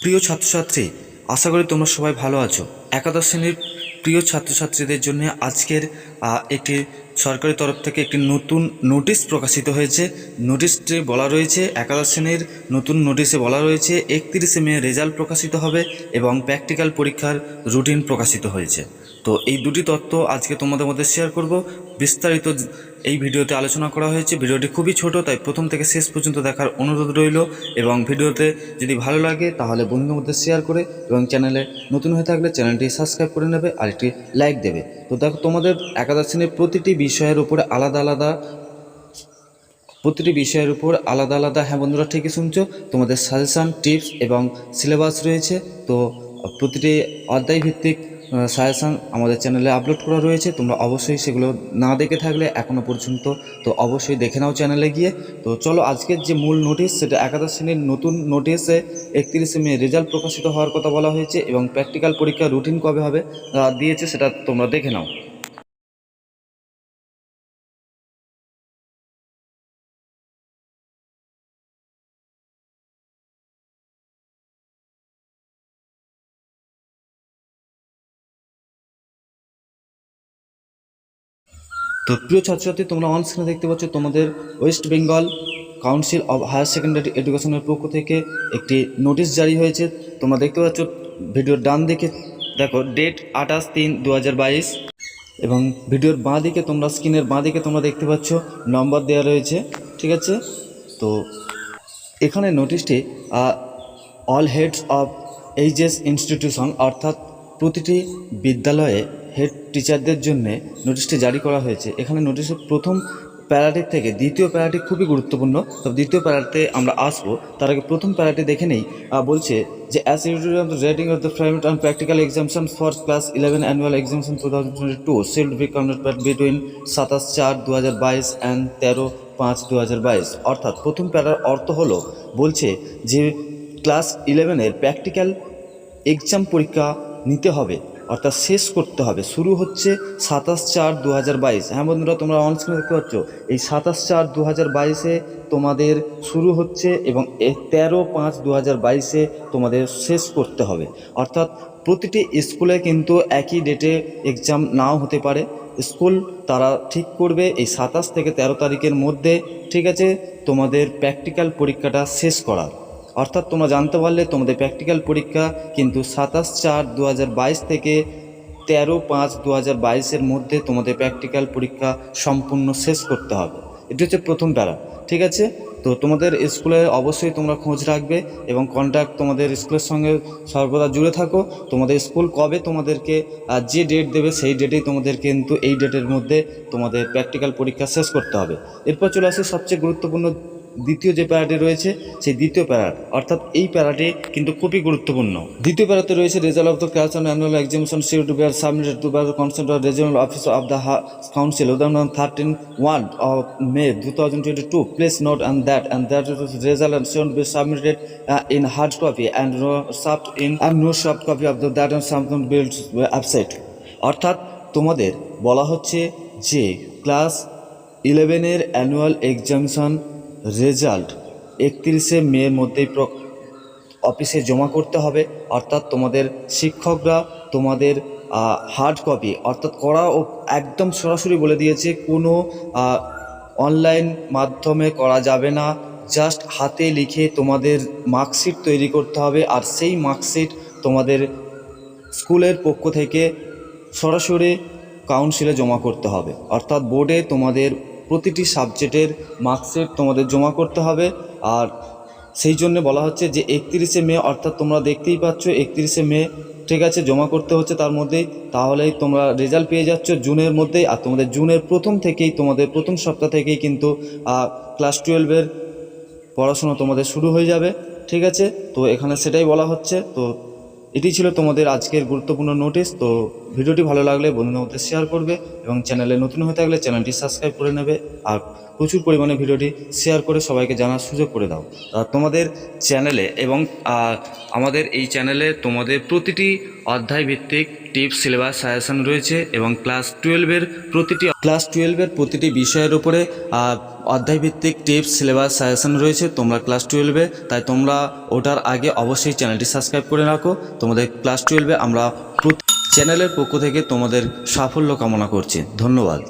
প্রিয় ছাত্রছাত্রী, আশা করি তোমরা সবাই ভালো আছো। একাদশ শ্রেণির প্রিয় ছাত্রছাত্রীদের জন্য আজকের একটি সরকারি তরফ থেকে একটি নতুন নোটিশ প্রকাশিত হয়েছে। নোটিশটি বলা রয়েছে, একাদশ শ্রেণির নতুন নোটিশে বলা রয়েছে, একত্রিশে মে রেজাল্ট প্রকাশিত হবে এবং প্র্যাকটিক্যাল পরীক্ষার রুটিন প্রকাশিত হয়েছে। তো এই দুটি তথ্য আজকে তোমাদের মধ্যে শেয়ার করব। বিস্তারিত এই ভিডিওতে আলোচনা করা হয়েছে। ভিডিওটি খুবই ছোট, তাই প্রথম থেকে শেষ পর্যন্ত দেখার অনুরোধ রইল এবং ভিডিওতে যদি ভালো লাগে তাহলে বন্ধুদের মধ্যে শেয়ার করে এবং চ্যানেলে নতুন হয়ে থাকলে চ্যানেলটি সাবস্ক্রাইব করে নেবে আর একটি লাইক দেবে। তো দেখো, তোমাদের একাদশ শ্রেণির প্রতিটি বিষয়ের উপরে আলাদা আলাদা প্রতিটি বিষয়ের উপর আলাদা আলাদা হ্যাঁ বন্ধুরা ঠিকই শুনছো, তোমাদের সাজেশান টিপস এবং সিলেবাস রয়েছে। তো প্রতিটি অধ্যায় ভিত্তিক সাজেশান আমাদের চ্যানেলে আপলোড করা রয়েছে, তোমরা অবশ্যই সেগুলো না দেখে থাকলে এখনও পর্যন্ত তো অবশ্যই দেখে নাও চ্যানেলে গিয়ে। তো চলো, আজকের যে মূল নোটিশ সেটা একাদশ শ্রেণির নতুন নোটিশে একত্রিশে মে রেজাল্ট প্রকাশিত হওয়ার কথা বলা হয়েছে এবং প্র্যাকটিক্যাল পরীক্ষা রুটিন কবে হবে দিয়েছে সেটা তোমরা দেখে নাও। তো প্রিয় ছাত্রছাত্রী, তোমরা অন স্ক্রিনে দেখতে পাচ্ছ তোমাদের West Bengal council of higher secondary এডুকেশনের পক্ষ থেকে একটি নোটিশ জারি হয়েছে। তোমরা দেখতে পাচ্ছ ভিডিওর ডান দিকে, দেখো ডেট আঠাশ তিন দু এবং ভিডিওর বাঁ দিকে তোমরা স্ক্রিনের বাঁ দিকে তোমরা দেখতে পাচ্ছ নম্বর দেওয়া রয়েছে, ঠিক আছে? তো এখানে নোটিশটি all heads of HS institution অর্থাৎ প্রতিটি বিদ্যালয়ে হেড টিচারদের জন্য নোটিশটি জারি করা হয়েছে। এখানে নোটিশের প্রথম প্যারাটির থেকে দ্বিতীয় প্যারাটি খুবই গুরুত্বপূর্ণ। তবে দ্বিতীয় প্যারাতে আমরা আসব। তার আগে প্রথম প্যারাটি দেখে নেই। বলছে যে as usual of the rating of the private and practical examination for class eleven annual examination two thousand twenty two should be conducted between সাতাশ চার দু হাজার বাইশ অ্যান্ড তেরো পাঁচ দু হাজার বাইশ। অর্থাৎ প্রথম প্যারার অর্থ হলো, বলছে যে ক্লাস ইলেভেনের প্র্যাকটিক্যাল এক্সাম পরীক্ষা নিতে হবে, অর্থাৎ শেষ করতে হবে। শুরু হচ্ছে সাতাশ চার দু হাজার বাইশ। হ্যাঁ বন্ধুরা, তোমরা অনস্ক্রিনে দেখতে পাচ্ছ? এই সাতাশ চার দু হাজার বাইশে তোমাদের শুরু হচ্ছে এবং তেরো পাঁচ দু হাজার বাইশে তোমাদের শেষ করতে হবে। অর্থাৎ প্রতিটি স্কুলে কিন্তু একই ডেটে এক্সাম নাও হতে পারে। স্কুল তারা ঠিক করবে এই সাতাশ থেকে তেরো তারিখের মধ্যে। ঠিক আছে? তোমাদের প্র্যাকটিক্যাল পরীক্ষাটা শেষ করার। অর্থাৎ তোমরা জানতে পারলে তোমাদের প্র্যাকটিক্যাল পরীক্ষা কিন্তু সাতাশ চার দু থেকে তেরো পাঁচ দু হাজার বাইশের মধ্যে তোমাদের প্র্যাকটিক্যাল পরীক্ষা সম্পূর্ণ শেষ করতে হবে। এটি হচ্ছে প্রথম প্যারা, ঠিক আছে? তো তোমাদের স্কুলে অবশ্যই তোমরা খোঁজ রাখবে এবং কন্ট্যাক্ট তোমাদের স্কুলের সঙ্গে সর্বদা জুড়ে থাকো। তোমাদের স্কুল কবে তোমাদেরকে যে ডেট দেবে সেই ডেটেই তোমাদের কিন্তু এই ডেটের মধ্যে তোমাদের প্র্যাকটিক্যাল পরীক্ষা শেষ করতে হবে। এরপর চলে আসে সবচেয়ে গুরুত্বপূর্ণ দ্বিতীয় যে প্যারাটি রয়েছে, সেই দ্বিতীয় প্যারাট, অর্থাৎ এই প্যারাটি কিন্তু খুবই গুরুত্বপূর্ণ। দ্বিতীয় প্যারাতে রয়েছে result of the class on annual examination should to be submitted to be consent of regional office of the council উদাহরণ thirteen one of May two thousand twenty two place note and that and that result should be submitted in hard copy and no soft in and no soft copy of the that and something build website অর্থাৎ তোমাদের বলা হচ্ছে যে class ইলেভেনের annual examination result একত্রিশে মের মধ্যেই অফিসে জমা করতে হবে। অর্থাৎ তোমাদের শিক্ষকরা তোমাদের হার্ড কপি অর্থাৎ করা ও একদম সরাসরি বলে দিয়েছে, কোনো অনলাইন মাধ্যমে করা যাবে না। জাস্ট হাতে লিখে তোমাদের মার্কশিট তৈরি করতে হবে আর সেই মার্কশিট তোমাদের স্কুলের পক্ষ থেকে সরাসরি কাউন্সিলে জমা করতে হবে। অর্থাৎ বোর্ডে তোমাদের প্রতিটি সাবজেক্টের মার্কশিট তোমাদের জমা করতে হবে। আর সেই জন্য বলা হচ্ছে যে, একত্রিশে মে, অর্থাৎ তোমরা দেখতেই পাচ্ছ, একত্রিশে মে, ঠিক আছে, জমা করতে হচ্ছে তার মধ্যেই। তাহলেই তোমরা রেজাল্ট পেয়ে যাচ্ছ জুনের মধ্যেই। আর তোমাদের জুনের প্রথম থেকেই, তোমাদের প্রথম সপ্তাহ থেকেই কিন্তু ক্লাস টুয়েলভের পড়াশোনা তোমাদের শুরু হয়ে যাবে, ঠিক আছে? তো এখানে সেটাই বলা হচ্ছে। তো এটি ছিল তোমাদের আজকের গুরুত্বপূর্ণ নোটিশ তো ভিডিওটি ভালো লাগলে বন্ধুদের মধ্যে শেয়ার করবে এবং চ্যানেলে নতুন হয়ে থাকলে চ্যানেলটি সাবস্ক্রাইব করে নেবে আর প্রচুর পরিমাণে ভিডিওটি শেয়ার করে সবাইকে জানার সুযোগ করে দাও। তোমাদের চ্যানেলে এবং আমাদের এই চ্যানেলে তোমাদের প্রতিটি অধ্যায় ভিত্তিক টিপস সিলেবাস সাজেশন রয়েছে এবং ক্লাস টুয়েলভের প্রতিটি ক্লাস টুয়েলভের প্রতিটি বিষয়ের উপরে আহ, অধ্যায়ভিত্তিক টিপস সিলেবাস সাজেশন রয়েছে। তোমরা ক্লাস টুয়েলভে তাই তোমরা ওটার আগে অবশ্যই চ্যানেলটি সাবস্ক্রাইব করে রাখো। তোমাদের ক্লাস টুয়েলভে আমরা চ্যানেলের পক্ষ থেকে তোমাদের সাফল্য কামনা করছি। ধন্যবাদ।